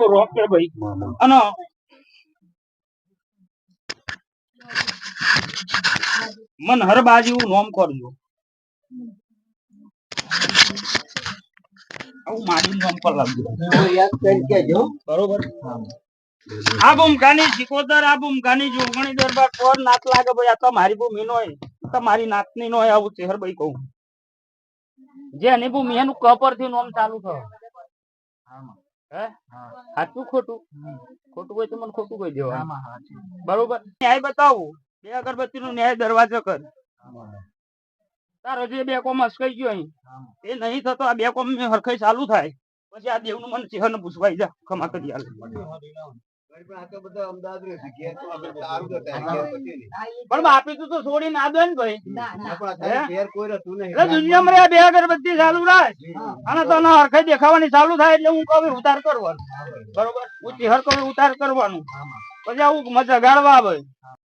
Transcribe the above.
તો રોક કે ભાઈ. અને મન હર બાજુ નોમ કરજો. આવું મારી આ ભૂમકાની સિકોતર આ ભૂમકાની જોગણી દરબાર નાત લાગે ભાઈ, આ તો મારી ભૂમિ નો તો મારી નાતની નો આવું ચહેર ભાઈ કહું. જે એની ભૂમિ એનું કપરથી નોમ ચાલુ થયો સાચું ખોટું? ખોટું હોય તો મને ખોટું કહી દેવાનું. બરોબર? ન્યાય બતાવું. બે અગરબત્તી નું ન્યાય દરવાજો કર. તારો જે બે કોમ અસકાઈ ગયો અહીં. એ નહીં થતો આ બે કોમ હરખાઈ ચાલુ થાય. પછી આ દેવનું મને ચિહન પૂછવાઈ જા ખમા કરી આલે. પણ તું તો છોડી ના દે ને ભાઈ. દુનિયામાં બે અગરબત્તી ચાલુ રાખ. અને તને હરખાઈ દેખાવાની ચાલુ થાય એટલે હું કહું ઉતાર કરવાનું. બરોબર? હું ચિહર કહું ઉતાર કરવાનું. પછી આવું મજા ગાળવા આવે.